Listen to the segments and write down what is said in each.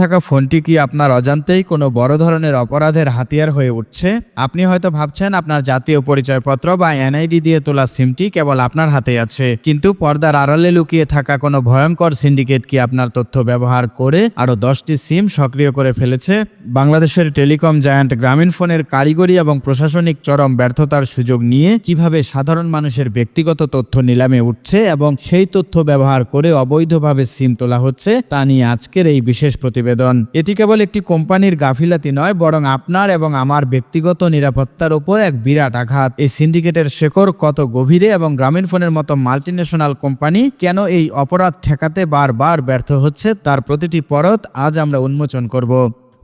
থাকা ফোনটি কি আপনার অজান্তেই কোনো বড় ধরনের অপরাধের হাতিয়ার হয়ে উঠছে? আপনি হয়তো ভাবছেন আপনার জাতীয় পরিচয়পত্র বা এনআইডি দিয়ে তোলা সিমটি কেবল আপনার হাতে আছে। কিন্তু পর্দার আড়ালে লুকিয়ে থাকা কোনো ভয়ঙ্কর সিন্ডিকেট কি আপনার তথ্য ব্যবহার করে আরও দশটি সিম সক্রিয় করে ফেলেছে? বাংলাদেশের টেলিকম জায়ান্ট গ্রামীণ ফোনের কারিগরি এবং প্রশাসনিক চরম ব্যর্থতার সুযোগ নিয়ে কীভাবে সাধারণ মানুষের ব্যক্তিগত তথ্য নিলামে উঠছে এবং সেই তথ্য ব্যবহার করে অবৈধভাবে সিম তোলা হচ্ছে, তা নিয়ে আজকের এই বিশেষ প্রতিবেদন। এটি কেবল একটি কোম্পানির গাফিলাতি নয়, বরং আপনার এবং আমার ব্যক্তিগত নিরাপত্তার উপর এক বিরাট আঘাত। এই সিন্ডিকেটের শেকড় কত গভীরে এবং গ্রামীণ ফোনের মতো মাল্টিন্যাশনাল কোম্পানি কেন এই অপরাধ ঠেকাতে বারবার ব্যর্থ হচ্ছে, তার প্রতিটি পরত আজ আমরা উন্মোচন করব।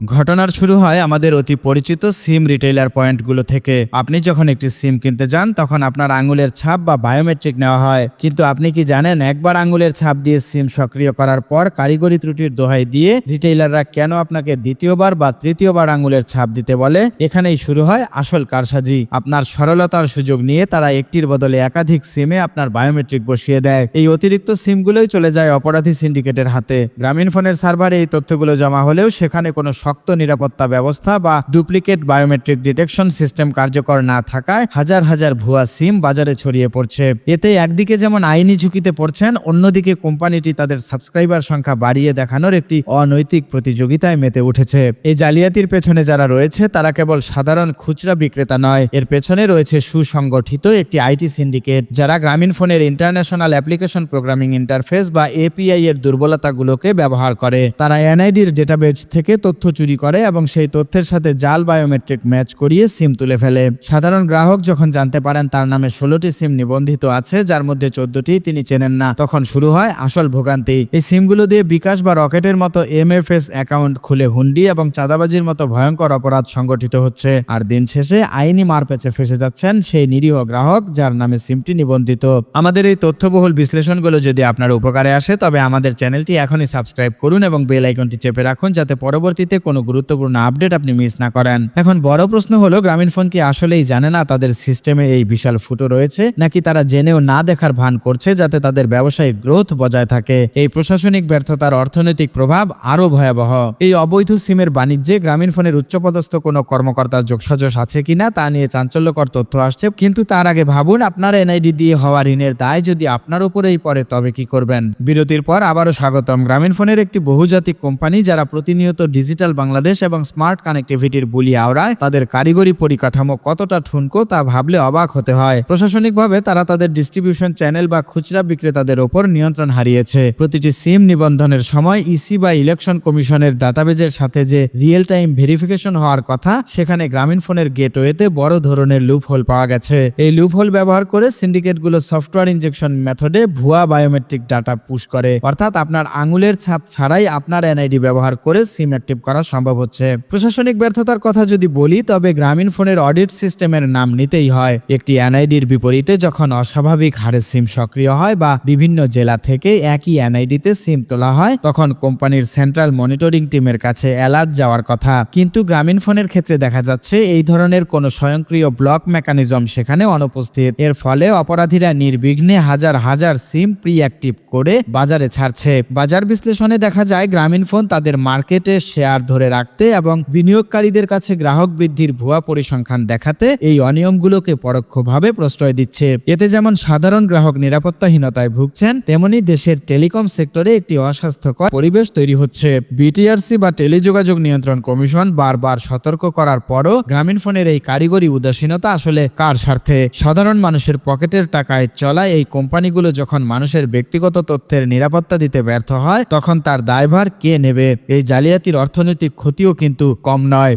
ঘটনার শুরু হয় আমাদের অতি পরিচিত সিম রিটেইলার পয়েন্টগুলো থেকে। আপনি যখন একটি সিম কিনতে যান, তখন আপনার আঙুলের ছাপ বা বায়োমেট্রিক নেওয়া হয়। কিন্তু আপনি কি জানেন, একবার আঙুলের ছাপ দিয়ে সিম সক্রিয় করার পর কারিগরি ত্রুটির দোহাই দিয়ে রিটেইলাররা কেন আপনাকে দ্বিতীয়বার বা তৃতীয়বার আঙুলের ছাপ দিতে বলে? এখানেই শুরু হয় আসল কারসাজি। আপনার সরলতার সুযোগ নিয়ে তারা একটির বদলে একাধিক সিমে আপনার বায়োমেট্রিক বসিয়ে দেয়। এই অতিরিক্ত সিমগুলোই চলে যায় অপরাধী সিন্ডিকেটের হাতে। গ্রামীণ ফোনের সার্ভারে এই তথ্যগুলো জমা হলেও সেখানে কোনো শক্ত নিরাপত্তা ব্যবস্থা বা ডুপ্লিকেট বায়োমেট্রিক ডিটেকশন সিস্টেম কার্যকর না থাকায় হাজার হাজার ভুয়া সিম বাজারে ছড়িয়ে পড়ছে। এতে একদিকে যেমন আইনি ঝুঁকিতে পড়ছেন, অন্যদিকে কোম্পানিটি তাদের সাবস্ক্রাইবার সংখ্যা বাড়িয়ে দেখানোর একটি অনৈতিক প্রতিযোগিতায় মেতে উঠেছে। এই জালিয়াতির পেছনে যারা রয়েছে, তারা কেবল সাধারণ খুচরা বিক্রেতা নয়, এর পেছনে রয়েছে সুসংগঠিত একটি আইটি সিন্ডিকেট, যারা গ্রামীণ ফোনের ইন্টারন্যাশনাল অ্যাপ্লিকেশন প্রোগ্রামিং ইন্টারফেস বা এপিআই এর দুর্বলতাগুলোকে ব্যবহার করে। তারা এনআইডির ডেটাবেজ থেকে তথ্য চুরি করে এবং সেই তথ্যের সাথে জাল বায়োমেট্রিক ম্যাচ করিয়ে সিম তুলে ফেলে। সাধারণ গ্রাহক যখন জানতে পারেন তার নামে ষোলোটি সিম নিবন্ধিত আছে, যার মধ্যে চোদ্দটি তিনি চেনেন না। তখন শুরু হয় আসল ভোগান্তি। এই সিমগুলো দিয়ে বিকাশ বা রকেটের মতো এমএফএস অ্যাকাউন্ট খুলে হুন্ডি এবং চাঁদাবাজির মতো ভয়ঙ্কর অপরাধ সংগঠিত হচ্ছে। আর দিন শেষে আইনি মারপ্যাচে ফেসে যাচ্ছেন সেই নিরীহ গ্রাহক, যার নামে সিমটি নিবন্ধিত। আমাদের এই তথ্যবহুল বিশ্লেষণগুলো যদি আপনার উপকারে আসে, তবে আমাদের চ্যানেলটি এখনই সাবস্ক্রাইব করুন এবং বেল আইকনটি চেপে রাখুন, যাতে পরবর্তীতে কোনো গুরুত্বপূর্ণ আপডেট আপনি মিস না করেন। এখন বড় প্রশ্ন হলো, গ্রামীণ ফোন কি আসলেই জানে না তাদের সিস্টেমে এই বিশাল ফুটো রয়েছে, নাকি তারা জেনেও না দেখার ভান করছে যাতে তাদের ব্যবসায়িক গ্রোথ বজায় থাকে? এই প্রশাসনিক ব্যর্থতার অর্থনৈতিক প্রভাব আরও ভয়াবহ। এই অবৈধ সিমের বাণিজ্যে গ্রামীণ ফোনের উচ্চপদস্থ কোনো কর্মকর্তার যোগসাজশ আছে কিনা তা নিয়ে চাঞ্চল্যকর তথ্য আসছে, কিন্তু তার আগে ভাবুন, আপনার এনআইডি দিয়ে হওয়া ঋণের দায় যদি আপনার উপরেই পড়ে, তবে কি করবেন? বিরতির পর আবারও স্বাগতম। গ্রামীণ ফোনের একটি বহুজাতিক কোম্পানি যারা প্রতিনিয়ত ডিজিটাল বাংলাদেশ এবং স্মার্ট কানেক্টিভিটির বুলি আওড়ায় তাদের কারিগরি পরিকাঠামো কতটা ঠুনকো তা ভাবলে অবাক হতে হয়। প্রশাসনিকভাবে তারা তাদের ডিস্ট্রিবিউশন চ্যানেল বা খুচরা বিক্রেতাদের ওপর নিয়ন্ত্রণ হারিয়েছে। প্রতিটি সিম নিবন্ধনের সময় ইসি বা ইলেকশন কমিশনের ডাটাবেজের সাথে যে রিয়েল টাইম ভেরিফিকেশন হওয়ার কথা, সেখানে গ্রামীণ ফোনের গেটওয়েতে বড় ধরনের লুপ হোল পাওয়া গেছে। এই লুপ হোল ব্যবহার করে সিন্ডিকেটগুলো সফটওয়্যার ইনজেকশন মেথডে ভুয়া বায়োমেট্রিক ডাটা পুশ করে। অর্থাৎ আপনার আঙুলের ছাপ ছাড়াই আপনার এনআইডি ব্যবহার করে সিম অ্যাক্টিভ করা সম্ভব হচ্ছে। প্রশাসনিক ব্যর্থতার কথা যদি বলি, তবে গ্রামীণ ফোনের অডিট সিস্টেমের নাম নিতেই হয়। একটি এনআইডির বিপরীতে যখন অস্বাভাবিক হারে সিম সক্রিয় হয় বা বিভিন্ন জেলা থেকে একই এনআইডিতে সিম তোলা হয়, তখন কোম্পানির সেন্ট্রাল মনিটরিং টিমের কাছে অ্যালার্ট যাওয়ার কথা। কিন্তু গ্রামীণ ফোনের ক্ষেত্রে দেখা যাচ্ছে, এই ধরনের কোনো স্বয়ংক্রিয় ব্লক মেকানিজম সেখানে অনুপস্থিত। এর ফলে অপরাধীরা নির্বিঘ্নে হাজার হাজার সিম প্রি অ্যাক্টিভ করে বাজারে ছাড়ছে। বাজার বিশ্লেষণে দেখা যায়, গ্রামীণ ফোন তাদের মার্কেটে শেয়ার ধরে রাখতে এবং বিনিয়োগকারীদের কাছে গ্রাহক বৃদ্ধির ভুয়া পরিসংখ্যান দেখাতে এই অনিয়মগুলোকে পরোক্ষভাবে প্রশ্রয় দিচ্ছে। এতে যেমন সাধারণ গ্রাহক নিরাপত্তাহীনতায় ভুগছেন, তেমনি দেশের টেলিকম সেক্টরে একটি অস্বাস্থ্যকর পরিবেশ তৈরি হচ্ছে। বিটিআরসি বা টেলিযোগাযোগ নিয়ন্ত্রণ কমিশন বারবার সতর্ক করার পরও গ্রামীণ ফোনের এই কারিগরি উদাসীনতা আসলে কার স্বার্থে? সাধারণ মানুষের পকেটের টাকায় চলা এই কোম্পানিগুলো যখন মানুষের ব্যক্তিগত তথ্যের নিরাপত্তা দিতে ব্যর্থ হয়, তখন তার দায়ভার কে নেবে? এই জালিয়াতির অর্থনৈতিক ক্ষতিও কিন্তু কম নয়।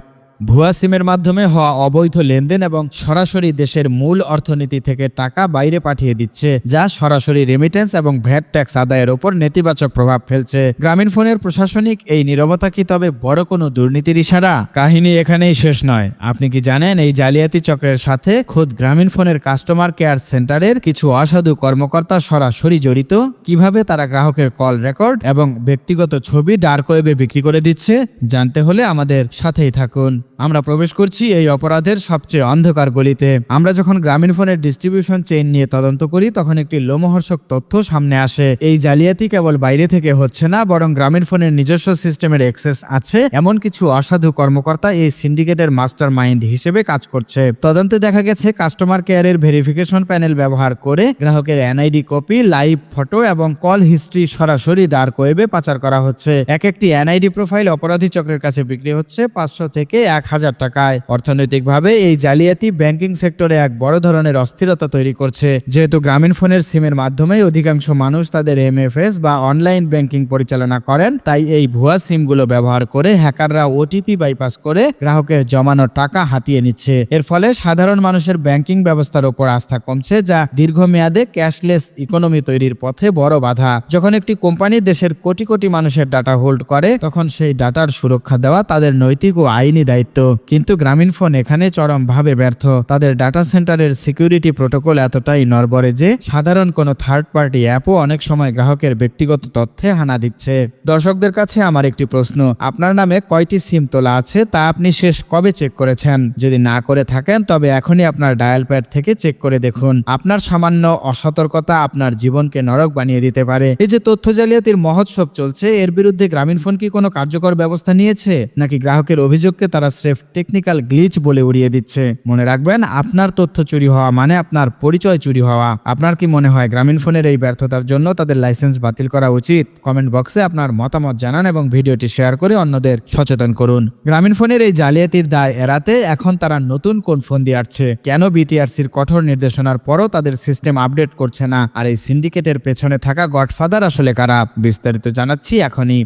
ভুয়া সিমের মাধ্যমে হওয়া অবৈধ লেনদেন এবং সরাসরি দেশের মূল অর্থনীতি থেকে টাকা বাইরে পাঠিয়ে দিচ্ছে, যা সরাসরি রেমিটেন্স এবং ভ্যাট ট্যাক্স আদায়ের ওপর নেতিবাচক প্রভাব ফেলছে। গ্রামীণ ফোনের প্রশাসনিক এই নীরবতা কি তবে বড় কোনো দুর্নীতির ইশারা? কাহিনী এখানেই শেষ নয়। আপনি কি জানেন এই জালিয়াতি চক্রের সাথে খোদ গ্রামীণ ফোনের কাস্টমার কেয়ার সেন্টারের কিছু অসাধু কর্মকর্তা সরাসরি জড়িত? কীভাবে তারা গ্রাহকের কল রেকর্ড এবং ব্যক্তিগত ছবি ডার্ক ওয়েবে বিক্রি করে দিচ্ছে? জানতে হলে আমাদের সাথেই থাকুন। আমরা প্রবেশ করছি এই অপরাধের সবচেয়ে অন্ধকার গলিতে। আমরা যখন গ্রামীণ ফোনের ডিস্ট্রিবিউশন চেইন নিয়ে তদন্ত করি, তখন একটি লোমহর্ষক তথ্য সামনে আসে। এই জালিয়াতি কেবল বাইরে থেকে হচ্ছে না, বরং গ্রামীণ ফোনের নিজস্ব সিস্টেমের অ্যাক্সেস আছে, এমন কিছু অসাধু কর্মকর্তা এই সিন্ডিকেটের মাস্টার মাইন্ড হিসেবে কাজ করছে। তদন্তে দেখা গেছে কাস্টমার কেয়ারের ভেরিফিকেশন প্যানেল ব্যবহার করে গ্রাহকের এনআইডি কপি লাইভ ফটো এবং কল হিস্ট্রি সরাসরি ডার্ক ওয়েবে পাচার করা হচ্ছে। এক একটি এনআইডি প্রোফাইল অপরাধী চক্রের কাছে বিক্রি হচ্ছে পাঁচশো থেকে এক হাজার টাকায়। অর্থনৈতিকভাবে এই জালিয়াতি ব্যাংকিং সেক্টরে এক বড় ধরনের অস্থিরতা তৈরি করছে। যেহেতু গ্রামীণ ফোনের সিমের মাধ্যমেই অধিকাংশ মানুষ তাদের এমএফএস বা অনলাইন ব্যাংকিং পরিচালনা করেন, তাই এই ভুয়া সিমগুলো ব্যবহার করে হ্যাকাররা ওটিপি বাইপাস করে গ্রাহকের জমানো টাকা হাতিয়ে নিচ্ছে। এর ফলে সাধারণ মানুষের ব্যাংকিং ব্যবস্থার উপর আস্থা কমছে, যা দীর্ঘমেয়াদে ক্যাশলেস ইকোনমি তৈরির পথে বড় বাধা। যখন একটি কোম্পানি দেশের কোটি কোটি মানুষের ডাটা হোল্ড করে, তখন সেই ডাটার সুরক্ষা দেওয়া তাদের নৈতিক ও আইনি দায়িত্ব। কিন্তু গ্রামীণ ফোন এখানে চরমভাবে ব্যর্থ। তাদের ডাটা সেন্টারের সিকিউরিটি প্রোটোকল এতটাই নরবরে যে সাধারণ কোনো থার্ড পার্টি অ্যাপও অনেক সময় গ্রাহকের ব্যক্তিগত তথ্যে হানা দিচ্ছে। দর্শকদের কাছে আমার একটি প্রশ্ন, আপনার নামে কয়টি সিম তোলা আছে তা আপনি শেষ কবে চেক করেছেন? যদি না করে থাকেন, তবে এখনই আপনার ডায়াল প্যাড থেকে চেক করে দেখুন। আপনার সামান্য অসতর্কতা আপনার জীবনকে নরক বানিয়ে দিতে পারে। এই যে তথ্য জালিয়াতির মহোৎসব চলছে, এর বিরুদ্ধে গ্রামীণ ফোন কি কোনো কার্যকর ব্যবস্থা নিয়েছে? নাকি গ্রাহকের অভিযোগকে তারা স্রেফ টেকনিক্যাল গ্লিচ বলে উড়িয়ে দিচ্ছে। মনে রাখবেন, আপনার তথ্য চুরি হওয়া মানে আপনার পরিচয় চুরি হওয়া। আপনার কি মনে হয় গ্রামীণ ফোনের এই ব্যর্থতার জন্য তাদের লাইসেন্স বাতিল করা উচিত? কমেন্ট বক্সে আপনার মতামত জানান এবং ভিডিওটি শেয়ার করে অন্যদের সচেতন করুন। গ্রামীণ ফোনের এই জালিয়াতির দায় এড়াতে এখন তারা নতুন কোন ফোন দিয়ে আসছে? কেন বিটিআরসির কঠোর নির্দেশনার পরও তাদের সিস্টেম আপডেট করছে না? আর এই সিন্ডিকেটের পেছনে থাকা গডফাদার আসলে কারা? বিস্তারিত জানাচ্ছি এখনই।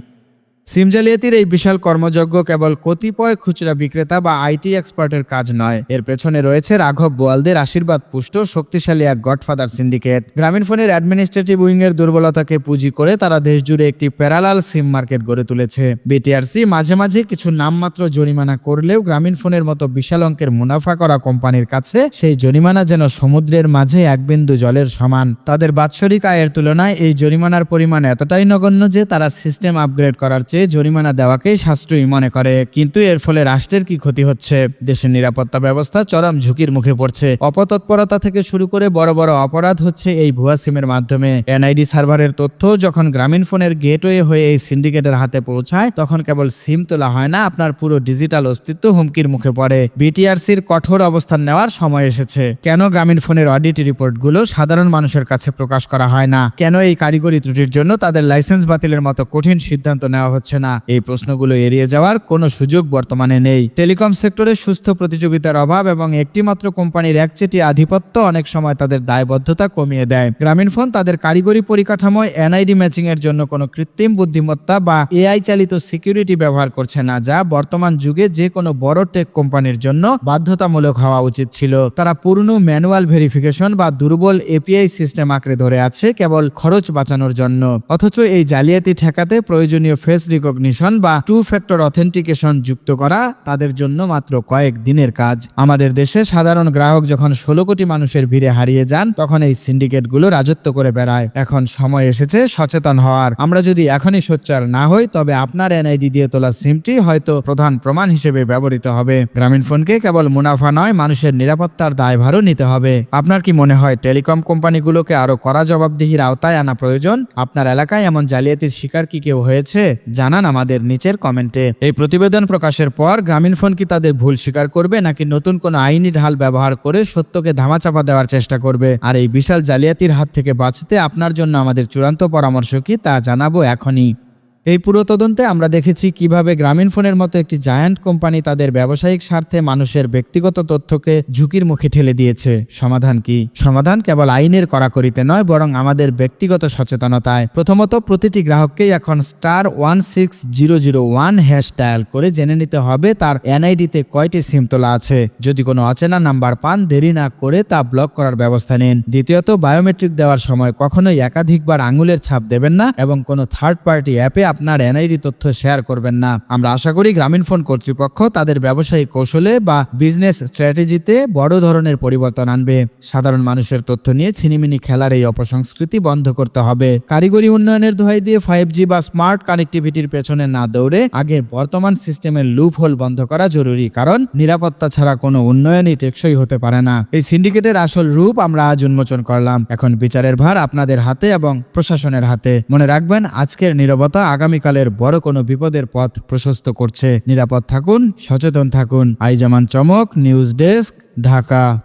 সিম জালিয়াতির এই বিশাল কর্মযজ্ঞ কেবল কতিপয় খুচরা বিক্রেতা বা আইটি এক্সপার্টের কাজ নয়। এর পেছনে রয়েছে রাঘব বোয়ালদের আশীর্বাদ পুষ্ট, শক্তিশালী এক গডফাদার সিন্ডিকেট। গ্রামীণ ফোনের অ্যাডমিনিস্ট্রেটিভ উইং এর দুর্বলতাকে পুঁজি করে তারা দেশ জুড়ে একটি প্যারালাল সিম মার্কেট গড়ে তুলেছে। বিটিআরসি মাঝে মাঝে কিছু নামমাত্র জরিমানা করলেও গ্রামীণ ফোনের মতো বিশাল অঙ্কের মুনাফা করা কোম্পানির কাছে সেই জরিমানা যেন সমুদ্রের মাঝে এক বিন্দু জলের সমান। তাদের বাৎসরিক আয়ের তুলনায় এই জরিমানার পরিমাণ এতটাই নগণ্য যে তারা সিস্টেম আপগ্রেড করার চেয়ে জরিমানা দেওয়াকেই সাশ্রয়ী মনে করে। কিন্তু এর ফলে রাষ্ট্রের কি ক্ষতি হচ্ছে? দেশের নিরাপত্তা ব্যবস্থা চরম ঝুঁকির মুখে পড়ছে। অপতৎপরতা থেকে শুরু করে বড় বড় অপরাধ হচ্ছে এই ভুয়া সিমের মাধ্যমে। এনআইডি সার্ভারের তথ্য যখন গ্রামীণ ফোনের গেটওয়ে হয়ে এই সিন্ডিকেটের হাতে পৌঁছায়, তখন কেবল সিম তোলা হয় না, আপনার পুরো ডিজিটাল অস্তিত্ব হুমকির মুখে পড়ে। বিটিআরসির কঠোর অবস্থান নেওয়ার সময় এসেছে। কেন গ্রামীণ ফোনের অডিট রিপোর্টগুলো সাধারণ মানুষের কাছে প্রকাশ করা হয় না? কেন এই কারিগরি ত্রুটির জন্য তাদের লাইসেন্স বাতিলের মতো কঠিন সিদ্ধান্ত নেওয়া হচ্ছে? না। এই প্রশ্নগুলো এড়িয়ে যাওয়ার কোনো সুযোগ বর্তমানে নেই। টেলিকম সেক্টরে সুস্থ প্রতিযোগিতার অভাব এবং একটিমাত্র কোম্পানির একচেটি আধিপত্য অনেক সময় তাদের দায়বদ্ধতা কমিয়ে দেয়। গ্রামীণ ফোন তাদের কারিগরি পরিকাঠামোয় এনআইডি ম্যাচিং এর জন্য কোনো কৃত্রিম বুদ্ধিমত্তা বা এআই চালিত সিকিউরিটি ব্যবহার করছে না, যা বর্তমান যুগে যে কোনো বড় টেক কোম্পানির জন্য বাধ্যতামূলক হওয়া উচিত ছিল। তারা পুরনো ম্যানুয়াল ভেরিফিকেশন বা দুর্বল এপিআই সিস্টেম আঁকড়ে ধরে আছে কেবল খরচ বাঁচানোর জন্য। অথচ এই জালিয়াতি ঠেকাতে প্রয়োজনীয় ফেস রিকগনিশন বা টু ফ্যাক্টর অথেন্টিকেশন যুক্ত করা তাদের জন্য মাত্র কয়েক দিনের কাজ। আমাদের দেশে সাধারণ গ্রাহক যখন ষোলো কোটি মানুষের ভিড়ে হারিয়ে যান, তখন এই সিন্ডিকেটগুলো রাজত্ব করে বেড়ায়। এখন সময় এসেছে সচেতন হওয়ার। আমরা যদি এখনই সোচ্চার না হই, তবে আপনার এনআইডি দিয়ে তোলা সিমটি হয়তো প্রধান প্রমাণ হিসেবে ব্যবহৃত হবে। গ্রামীণ ফোনকে কেবল মুনাফা নয়, মানুষের নিরাপত্তার দায়ভারও নিতে হবে। আপনার কি মনে হয়, টেলিকম কোম্পানিগুলোকে আরও কড়া জবাবদিহির আওতায় আনা প্রয়োজন? আপনার এলাকায় এমন জালিয়াতির শিকার কি কেউ হয়েছে? জানান আমাদের নিচের কমেন্টে। এই প্রতিবেদন প্রকাশের পর গ্রামীণ ফোন কি তাদের ভুল স্বীকার করবে নাকি নতুন কোনো আইনি ঢাল ব্যবহার করে সত্যকে ধামাচাপা দেওয়ার চেষ্টা করবে? আর এই বিশাল জালিয়াতির হাত থেকে বাঁচতে আপনার জন্য আমাদের চূড়ান্ত পরামর্শ কি তা জানাব এখনই। এই পুরো তদন্তে আমরা দেখেছি কীভাবে গ্রামীণ ফোনের মতো একটি জায়ান্ট কোম্পানি তাদের ব্যবসায়িক স্বার্থে মানুষের ব্যক্তিগত তথ্যকে ঝুঁকির মুখে ঠেলে দিয়েছে। সমাধান কি? সমাধান কেবল আইনের কড়াকড়িতে নয়, বরং আমাদের ব্যক্তিগত সচেতনতায়। প্রথমত, প্রতিটি গ্রাহককেই এখন star one six zero zero one hash dial করে জেনে নিতে হবে তার এনআইডিতে কয়টি সিম তোলা আছে। যদি কোনো অচেনা নাম্বার পান, দেরি না করে তা ব্লক করার ব্যবস্থা নিন। দ্বিতীয়ত, বায়োমেট্রিক দেওয়ার সময় কখনোই একাধিকবার আঙুলের ছাপ দেবেন না এবং কোনো থার্ড পার্টি অ্যাপে আপনার এনআইডি তথ্য শেয়ার করবেন না। আমরা আশা করি গ্রামীণ ফোন কর্তৃপক্ষ তাদের ব্যবসায়িক কৌশলে বা বিজনেস স্ট্র্যাটেজিতে বড় ধরনের পরিবর্তন আনবে। সাধারণ মানুষের তথ্য নিয়ে ছিনিমিনি খেলার এই অপসংস্কৃতি বন্ধ করতে হবে। কারিগরি উন্নয়নের দোহাই দিয়ে ফাইভ জি বা স্মার্ট কানেক্টিভিটির পেছনে না দৌড়ে আগে বর্তমান সিস্টেমের লুপ হোল বন্ধ করা জরুরি, কারণ নিরাপত্তা ছাড়া কোনো উন্নয়নই টেকসই হতে পারে না। এই সিন্ডিকেটের আসল রূপ আমরা আজ উন্মোচন করলাম। এখন বিচারের ভার আপনাদের হাতে এবং প্রশাসনের হাতে। মনে রাখবেন, আজকের নীরবতা আগামীকালের বড় কোনো বিপদের পথ প্রশস্ত করছে। নিরাপদ থাকুন, সচেতন থাকুন। আইজামান চমক, নিউজ ডেস্ক, ঢাকা।